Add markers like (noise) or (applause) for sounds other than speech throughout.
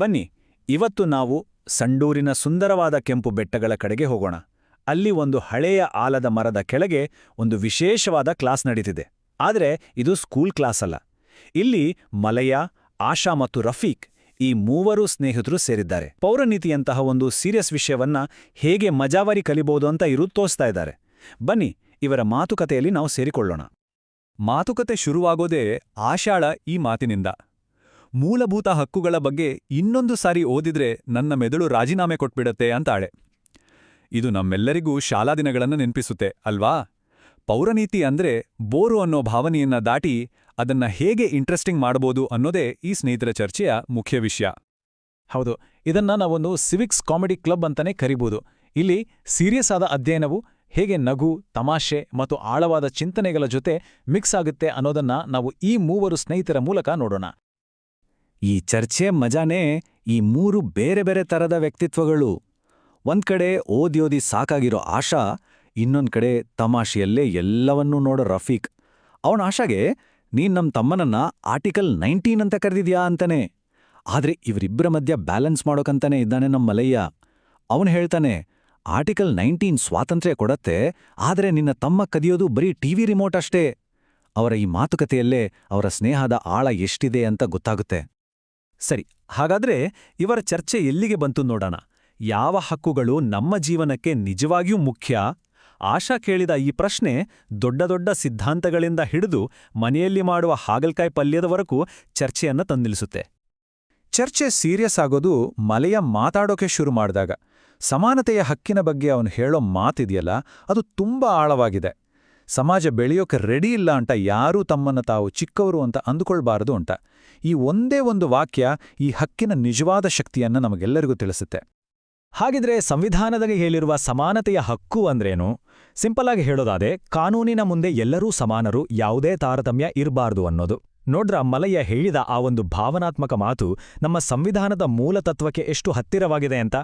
ಬನ್ನಿ, ಇವತ್ತು ನಾವು ಸಂಡೂರಿನ ಸುಂದರವಾದ ಕೆಂಪು ಬೆಟ್ಟಗಳ ಕಡೆಗೆ ಹೋಗೋಣ. ಅಲ್ಲಿ ಒಂದು ಹಳೆಯ ಆಲದ ಮರದ ಕೆಳಗೆ ಒಂದು ವಿಶೇಷವಾದ ಕ್ಲಾಸ್ ನಡೀತಿದೆ. ಆದರೆ ಇದು ಸ್ಕೂಲ್ ಕ್ಲಾಸ್ ಅಲ್ಲ. ಇಲ್ಲಿ ಮಲಯ, ಆಶಾ ಮತ್ತು ರಫೀಕ್ ಈ ಮೂವರು ಸ್ನೇಹಿತರು ಸೇರಿದ್ದಾರೆ. ಪೌರನೀತಿಯಂತಹ ಒಂದು ಸೀರಿಯಸ್ ವಿಷಯವನ್ನ ಹೇಗೆ ಮಜಾವರಿ ಕಲಿಬಹುದು ಅಂತ ಇರು ತೋರಿಸ್ತಾ ಇದ್ದಾರೆ. ಬನ್ನಿ, ಇವರ ಮಾತುಕತೆಯಲ್ಲಿ ನಾವು ಸೇರಿಕೊಳ್ಳೋಣ. ಮಾತುಕತೆ ಶುರುವಾಗೋದೇ ಆಷಾಢ ಈ ಮಾತಿನಿಂದ. ಮೂಲಭೂತ ಹಕ್ಕುಗಳ ಬಗ್ಗೆ ಇನ್ನೊಂದು ಸಾರಿ ಓದಿದ್ರೆ ನನ್ನ ಮೆದುಳು ರಾಜೀನಾಮೆ ಕೊಟ್ಬಿಡತ್ತೆ ಅಂತಾಳೆ. ಇದು ನಮ್ಮೆಲ್ಲರಿಗೂ ಶಾಲಾ ದಿನಗಳನ್ನು ನೆನಪಿಸುತ್ತೆ, ಅಲ್ವಾ? ಪೌರನೀತಿ ಅಂದ್ರೆ ಬೋರು ಅನ್ನೋ ಭಾವನೆಯನ್ನ ದಾಟಿ ಅದನ್ನ ಹೇಗೆ ಇಂಟ್ರೆಸ್ಟಿಂಗ್ ಮಾಡಬಹುದು ಅನ್ನೋದೇ ಈ ಸ್ನೇಹಿತರ ಚರ್ಚೆಯ ಮುಖ್ಯ ವಿಷಯ. ಹೌದು, ಇದನ್ನ ನಾವೊಂದು ಸಿವಿಕ್ಸ್ ಕಾಮಿಡಿ ಕ್ಲಬ್ ಅಂತಾನೆ ಕರಿಬಹುದು ಇಲ್ಲಿ ಸೀರಿಯಸ್ ಆದ ಅಧ್ಯಯನವು ಹೇಗೆ ನಗು, ತಮಾಷೆ ಮತ್ತು ಆಳವಾದ ಚಿಂತನೆಗಳ ಜೊತೆ ಮಿಕ್ಸ್ ಆಗುತ್ತೆ ಅನ್ನೋದನ್ನ ನಾವು ಈ ಮೂವರು ಸ್ನೇಹಿತರ ಮೂಲಕ ನೋಡೋಣ. ಈ ಚರ್ಚೆ ಮಜಾನೇ ಈ ಮೂರು ಬೇರೆ ಬೇರೆ ತರದ ವ್ಯಕ್ತಿತ್ವಗಳು. ಒಂದ್ಕಡೆ ಓದ್ಯೋದಿ ಸಾಕಾಗಿರೋ ಆಶಾ, ಇನ್ನೊಂದ್ ಕಡೆ ತಮಾಷೆಯಲ್ಲೇ ಎಲ್ಲವನ್ನೂ ನೋಡೋ ರಫೀಕ್. ಅವನ ಆಶಾಗೆ ನೀನ್ ನಮ್ ತಮ್ಮನನ್ನ ಆರ್ಟಿಕಲ್ ನೈನ್ಟೀನ್ ಅಂತ ಕರೆದಿದ್ಯಾ ಅಂತಾನೆ. ಆದ್ರೆ ಇವರಿಬ್ಬರ ಮಧ್ಯ ಬ್ಯಾಲೆನ್ಸ್ ಮಾಡೋಕಂತಾನೆ ಇದ್ದಾನೆ ನಮ್ಮ ಮಲಯ್ಯ. ಅವನು ಹೇಳ್ತಾನೆ, ಆರ್ಟಿಕಲ್ ನೈನ್ಟೀನ್ ಸ್ವಾತಂತ್ರ್ಯ ಕೊಡತ್ತೆ, ಆದರೆ ನಿನ್ನ ತಮ್ಮ ಕದಿಯೋದು ಬರೀ ಟಿವಿ ರಿಮೋಟ್ ಅಷ್ಟೇ. ಅವರ ಈ ಮಾತುಕತೆಯಲ್ಲೇ ಅವರ ಸ್ನೇಹದ ಆಳ ಎಷ್ಟಿದೆ ಅಂತ ಗೊತ್ತಾಗುತ್ತೆ. ಸರಿ, ಹಾಗಾದ್ರೆ ಇವರ ಚರ್ಚೆ ಎಲ್ಲಿಗೆ ಬಂತು ನೋಡೋಣ. ಯಾವ ಹಕ್ಕುಗಳು ನಮ್ಮ ಜೀವನಕ್ಕೆ ನಿಜವಾಗಿಯೂ ಮುಖ್ಯ? ಆಶಾ ಕೇಳಿದ ಈ ಪ್ರಶ್ನೆ ದೊಡ್ಡ ದೊಡ್ಡ ಸಿದ್ಧಾಂತಗಳಿಂದ ಹಿಡಿದು ಮನೆಯಲ್ಲಿ ಮಾಡುವ ಹಾಗಲ್ಕಾಯಿ ಪಲ್ಯದವರೆಗೂ ಚರ್ಚೆಯನ್ನ ತಂದಿಳಿಸುತ್ತೆ. ಚರ್ಚೆ ಸೀರಿಯಸ್ ಆಗೋದು ಮಲೆಯ ಮಾತಾಡೋಕೆ ಶುರು ಮಾಡಿದಾಗ. ಸಮಾನತೆಯ ಹಕ್ಕಿನ ಬಗ್ಗೆ ಅವನು ಹೇಳೋ ಮಾತಿದೆಯಲ್ಲ, ಅದು ತುಂಬಾ ಆಳವಾಗಿದೆ. ಸಮಾಜ ಬೆಳೆಯೋಕೆ ರೆಡಿ ಇಲ್ಲ ಅಂತ ಯಾರೂ ತಮ್ಮನ್ನು ತಾವು ಚಿಕ್ಕವರು ಅಂತ ಅಂದುಕೊಳ್ಬಾರದು ಅಂತ. ಈ ಒಂದೇ ಒಂದು ವಾಕ್ಯ ಈ ಹಕ್ಕಿನ ನಿಜವಾದ ಶಕ್ತಿಯನ್ನ ನಮಗೆಲ್ಲರಿಗೂ ತಿಳಿಸುತ್ತೆ. ಹಾಗಿದ್ರೆ ಸಂವಿಧಾನದಲ್ಲಿ ಹೇಳಿರುವ ಸಮಾನತೆಯ ಹಕ್ಕು ಅಂದ್ರೇನು? ಸಿಂಪಲ್ ಆಗಿ ಹೇಳೋದಾದೆ ಕಾನೂನಿನ ಮುಂದೆ ಎಲ್ಲರೂ ಸಮಾನರು, ಯಾವುದೇ ತಾರತಮ್ಯ ಇರಬಾರದು ಅನ್ನೋದು. ನೋಡ್ರ ಮಲಯ್ಯ ಹೇಳಿದ ಆ ಒಂದು ಭಾವನಾತ್ಮಕ ಮಾತು ನಮ್ಮ ಸಂವಿಧಾನದ ಮೂಲತತ್ವಕ್ಕೆ ಎಷ್ಟು ಹತ್ತಿರವಾಗಿದೆ ಅಂತ?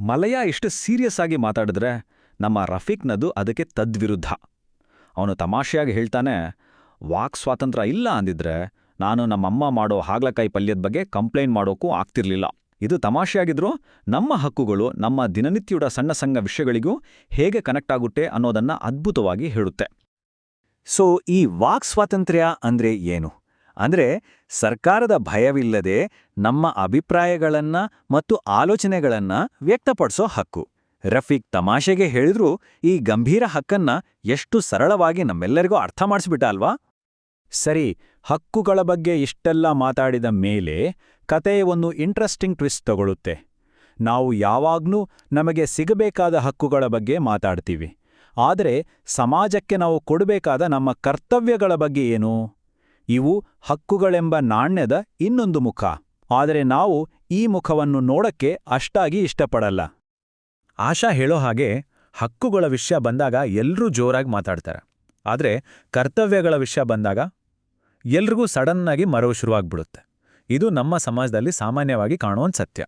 ಮಲಯ ಎಷ್ಟು ಸೀರಿಯಸ್ ಆಗಿ ಮಾತಾಡಿದ್ರೆ ನಮ್ಮ ರಫೀಕ್ನದು ಅದಕ್ಕೆ ತದ್ವಿರುದ್ಧ. ಅವನು ತಮಾಷೆಯಾಗಿ ಹೇಳ್ತಾನೆ, ವಾಕ್ ಸ್ವಾತಂತ್ರ್ಯ ಇಲ್ಲ ಅಂದಿದ್ರೆ ನಾನು ನಮ್ಮಮ್ಮ ಮಾಡೋ ಹಾಗ್ಲಕಾಯಿ ಪಲ್ಯದ ಬಗ್ಗೆ ಕಂಪ್ಲೇಂಟ್ ಮಾಡೋಕ್ಕೂ ಆಗ್ತಿರ್ಲಿಲ್ಲ. ಇದು ತಮಾಷೆಯಾಗಿದ್ರೂ ನಮ್ಮ ಹಕ್ಕುಗಳು, ನಮ್ಮ ದಿನನಿತ್ಯದ ಸಣ್ಣ ಸಣ್ಣ ವಿಷಯಗಳಿಗೂ ಹೇಗೆ ಕನೆಕ್ಟ್ ಆಗುತ್ತೆ ಅನ್ನೋದನ್ನ ಅದ್ಭುತವಾಗಿ ಹೇಳುತ್ತೆ. ಸೊ ಈ ವಾಕ್ ಸ್ವಾತಂತ್ರ್ಯ ಅಂದ್ರೆ ಏನು? ಅಂದ್ರೆ ಸರ್ಕಾರದ ಭಯವಿಲ್ಲದೆ ನಮ್ಮ ಅಭಿಪ್ರಾಯಗಳನ್ನ ಮತ್ತು ಆಲೋಚನೆಗಳನ್ನ ವ್ಯಕ್ತಪಡಿಸೋ ಹಕ್ಕು. ರಫೀಕ್ ತಮಾಷೆಗೆ ಹೇಳಿದ್ರೂ ಈ ಗಂಭೀರ ಹಕ್ಕನ್ನ ಎಷ್ಟು ಸರಳವಾಗಿ ನಮ್ಮೆಲ್ಲರಿಗೂ ಅರ್ಥ ಮಾಡಿಸ್ಬಿಟ್ಟ ಅಲ್ವಾ? ಸರಿ, ಹಕ್ಕುಗಳ ಬಗ್ಗೆ ಇಷ್ಟೆಲ್ಲ ಮಾತಾಡಿದ ಮೇಲೆ ಕತೆ ಒಂದು ಇಂಟ್ರೆಸ್ಟಿಂಗ್ ಟ್ವಿಸ್ಟ್ ತಗೊಳುತ್ತೆ. ನಾವು ಯಾವಾಗ್ನೂ ನಮಗೆ ಸಿಗಬೇಕಾದ ಹಕ್ಕುಗಳ ಬಗ್ಗೆ ಮಾತಾಡ್ತೀವಿ. ಆದರೆ ಸಮಾಜಕ್ಕೆ ನಾವು ಕೊಡಬೇಕಾದ ನಮ್ಮ ಕರ್ತವ್ಯಗಳ ಬಗ್ಗೆ ಏನು? ಇವು ಹಕ್ಕುಗಳೆಂಬ ನಾಣ್ಯದ ಇನ್ನೊಂದು ಮುಖ. ಆದರೆ ನಾವು ಈ ಮುಖವನ್ನು ನೋಡಕ್ಕೆ ಅಷ್ಟಾಗಿ ಇಷ್ಟಪಡಲ್ಲ. ಆಶಾ ಹೇಳೋ ಹಾಗೆ ಹಕ್ಕುಗಳ ವಿಷಯ ಬಂದಾಗ ಎಲ್ಲರೂ ಜೋರಾಗಿ ಮಾತಾಡ್ತಾರೆ. ಆದರೆ ಕರ್ತವ್ಯಗಳ ವಿಷಯ ಬಂದಾಗ ಎಲ್ರಿಗೂ ಸಡನ್ನಾಗಿ ಮರವು ಶುರುವಾಗ್ಬಿಡುತ್ತೆ. ಇದು ನಮ್ಮ ಸಮಾಜದಲ್ಲಿ ಸಾಮಾನ್ಯವಾಗಿ ಕಾಣುವಂಥ ಸತ್ಯ.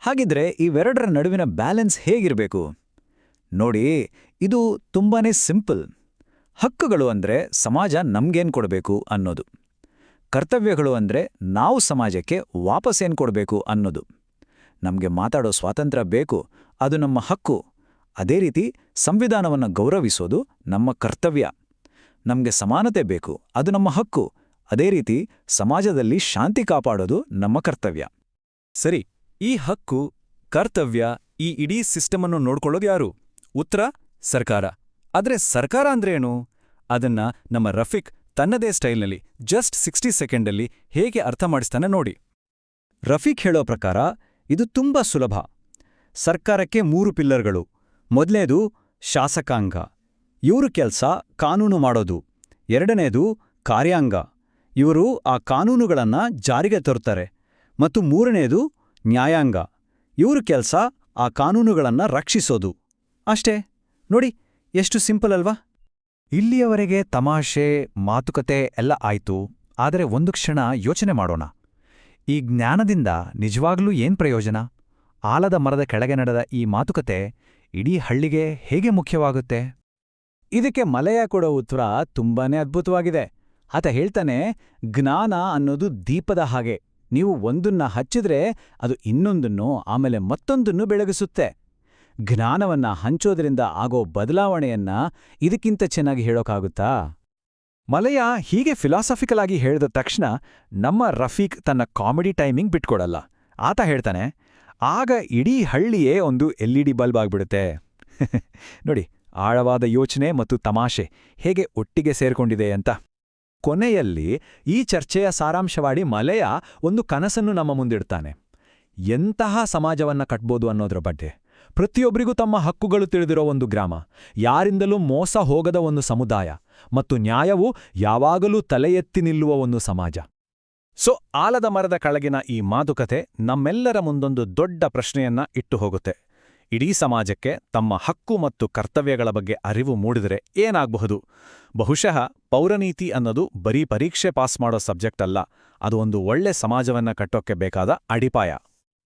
ಹಾಗಿದ್ರೆ ಇವೆರಡರ ನಡುವಿನ ಬ್ಯಾಲೆನ್ಸ್ ಹೇಗಿರಬೇಕು? ನೋಡಿ, ಇದು ತುಂಬಾನೇ ಸಿಂಪಲ್. ಹಕ್ಕುಗಳು ಅಂದ್ರೆ ಸಮಾಜ ನಮ್ಗೇನ್ ಕೊಡಬೇಕು ಅನ್ನೋದು. ಕರ್ತವ್ಯಗಳು ಅಂದ್ರೆ ನಾವು ಸಮಾಜಕ್ಕೆ ವಾಪಸ್ಸೇನ್ ಕೊಡಬೇಕು ಅನ್ನೋದು. ನಮಗೆ ಮಾತಾಡೋ ಸ್ವಾತಂತ್ರ್ಯ ಬೇಕು ಅದು ನಮ್ಮ ಹಕ್ಕು. ಅದೇ ರೀತಿ ಸಂವಿಧಾನವನ್ನು ಗೌರವಿಸೋದು ನಮ್ಮ ಕರ್ತವ್ಯ. ನಮಗೆ ಸಮಾನತೆ ಬೇಕು, ಅದು ನಮ್ಮ ಹಕ್ಕು. ಅದೇ ರೀತಿ ಸಮಾಜದಲ್ಲಿ ಶಾಂತಿ ಕಾಪಾಡೋದು ನಮ್ಮ ಕರ್ತವ್ಯ. ಸರಿ, ಈ ಹಕ್ಕು, ಕರ್ತವ್ಯ ಈ ಇಡೀ ಸಿಸ್ಟಮನ್ನು ನೋಡ್ಕೊಳ್ಳೋದು ಯಾರು? ಉತ್ತರ, ಸರ್ಕಾರ. ಆದರೆ ಸರ್ಕಾರ ಅಂದ್ರೇನು ಅದನ್ನ ನಮ್ಮ ರಫೀಕ್ ತನ್ನದೇ ಸ್ಟೈಲ್ನಲ್ಲಿ, ಜಸ್ಟ್ ಸಿಕ್ಸ್ಟಿ ಸೆಕೆಂಡಲ್ಲಿ ಹೇಗೆ ಅರ್ಥ ಮಾಡಿಸ್ತಾನೆ ನೋಡಿ. ರಫೀಕ್ ಹೇಳೋ ಪ್ರಕಾರ ಇದು ತುಂಬಾ ಸುಲಭ. ಸರ್ಕಾರಕ್ಕೆ ಮೂರು ಪಿಲ್ಲರ್ಗಳು. ಮೊದಲನೇದು ಶಾಸಕಾಂಗ. ಇವರು ಕೆಲಸ ಕಾನೂನು ಮಾಡೋದು. ಎರಡನೇದು ಕಾರ್ಯಾಂಗ. ಇವರು ಆ ಕಾನೂನುಗಳನ್ನು ಜಾರಿಗೆ ತರುತ್ತಾರೆ. ಮತ್ತು ಮೂರನೇದು ನ್ಯಾಯಾಂಗ. ಇವ್ರ ಕೆಲಸ ಆ ಕಾನೂನುಗಳನ್ನು ರಕ್ಷಿಸೋದು. ಅಷ್ಟೇ. ನೋಡಿ, ಎಷ್ಟು ಸಿಂಪಲ್ ಅಲ್ವಾ? ಇಲ್ಲಿಯವರೆಗೆ ತಮಾಷೆ, ಮಾತುಕತೆ ಎಲ್ಲ ಆಯ್ತು. ಆದರೆ ಒಂದು ಕ್ಷಣ ಯೋಚನೆ ಮಾಡೋಣ. ಈ ಜ್ಞಾನದಿಂದ ನಿಜವಾಗ್ಲೂ ಏನ್ ಪ್ರಯೋಜನ? ಆಲದ ಮರದ ಕೆಳಗೆ ನಡೆದ ಈ ಮಾತುಕತೆ ಇಡೀ ಹಳ್ಳಿಗೆ ಹೇಗೆ ಮುಖ್ಯವಾಗುತ್ತೆ? ಇದಕ್ಕೆ ಮಲಯ ಕೊಡೋ ಉತ್ತರ ತುಂಬಾನೇ ಅದ್ಭುತವಾಗಿದೆ. ಆತ ಹೇಳ್ತಾನೆ, ಜ್ಞಾನ ಅನ್ನೋದು ದೀಪದ ಹಾಗೆ. ನೀವು ಒಂದನ್ನ ಹಚ್ಚಿದ್ರೆ ಅದು ಇನ್ನೊಂದನ್ನು, ಆಮೇಲೆ ಮತ್ತೊಂದನ್ನು ಬೆಳಗಿಸುತ್ತೆ. ಜ್ಞಾನವನ್ನ ಹಂಚೋದ್ರಿಂದ ಆಗೋ ಬದಲಾವಣೆಯನ್ನ ಇದಕ್ಕಿಂತ ಚೆನ್ನಾಗಿ ಹೇಳೋಕ್ಕಾಗುತ್ತಾ ಮಲಯ ಹೀಗೆ ಫಿಲಾಸಫಿಕಲ್ ಆಗಿ ಹೇಳಿದ ತಕ್ಷಣ ನಮ್ಮ ರಫೀಕ್ ತನ್ನ ಕಾಮಿಡಿ ಟೈಮಿಂಗ್ ಬಿಟ್ಕೊಡಲ್ಲ. ಆತ ಹೇಳ್ತಾನೆ ಆಗ ಇಡೀ ಹಳ್ಳಿಯೇ ಒಂದು ಎಲ್ ಇ ಡಿ ಬಲ್ಬ್ ಆಗ್ಬಿಡುತ್ತೆ. (laughs) ನೋಡಿ, ಆಳವಾದ ಯೋಚನೆ ಮತ್ತು ತಮಾಷೆ ಹೇಗೆ ಒಟ್ಟಿಗೆ ಸೇರ್ಕೊಂಡಿದೆ ಅಂತ. ಕೊನೆಯಲ್ಲಿ ಈ ಚರ್ಚೆಯ ಸಾರಾಂಶವಾಡಿ ಮಲೆಯ ಒಂದು ಕನಸನ್ನು ನಮ್ಮ ಮುಂದಿಡ್ತಾನೆ. ಎಂತಹ ಸಮಾಜವನ್ನ ಕಟ್ಬೋದು ಅನ್ನೋದ್ರ ಬಗ್ಗೆ. ಪ್ರತಿಯೊಬ್ಬರಿಗೂ ತಮ್ಮ ಹಕ್ಕುಗಳು ತಿಳಿದಿರೋ ಒಂದು ಗ್ರಾಮ. ಯಾರಿಂದಲೂ ಮೋಸ ಹೋಗದ ಒಂದು ಸಮುದಾಯ. ಮತ್ತು ನ್ಯಾಯವು ಯಾವಾಗಲೂ ತಲೆ ಎತ್ತಿ ನಿಲ್ಲುವ ಒಂದು ಸಮಾಜ. ಸೊ ಆಲದ ಮರದ ಕೆಳಗಿನ ಈ ಮಾತುಕತೆ ನಮ್ಮೆಲ್ಲರ ಮುಂದೊಂದು ದೊಡ್ಡ ಪ್ರಶ್ನೆಯನ್ನ ಇಟ್ಟು ಹೋಗುತ್ತೆ. ಇಡೀ ಸಮಾಜಕ್ಕೆ ತಮ್ಮ ಹಕ್ಕು ಮತ್ತು ಕರ್ತವ್ಯಗಳ ಬಗ್ಗೆ ಅರಿವು ಮೂಡಿದರೆ ಏನಾಗಬಹುದು? ಬಹುಶಃ ಪೌರನೀತಿ ಅನ್ನೋದು ಬರೀ ಪರೀಕ್ಷೆ ಪಾಸ್ ಮಾಡೋ ಸಬ್ಜೆಕ್ಟ್ ಅಲ್ಲ, ಅದು ಒಂದು ಒಳ್ಳೆ ಸಮಾಜವನ್ನ ಕಟ್ಟೋಕ್ಕೆ ಬೇಕಾದ ಅಡಿಪಾಯ.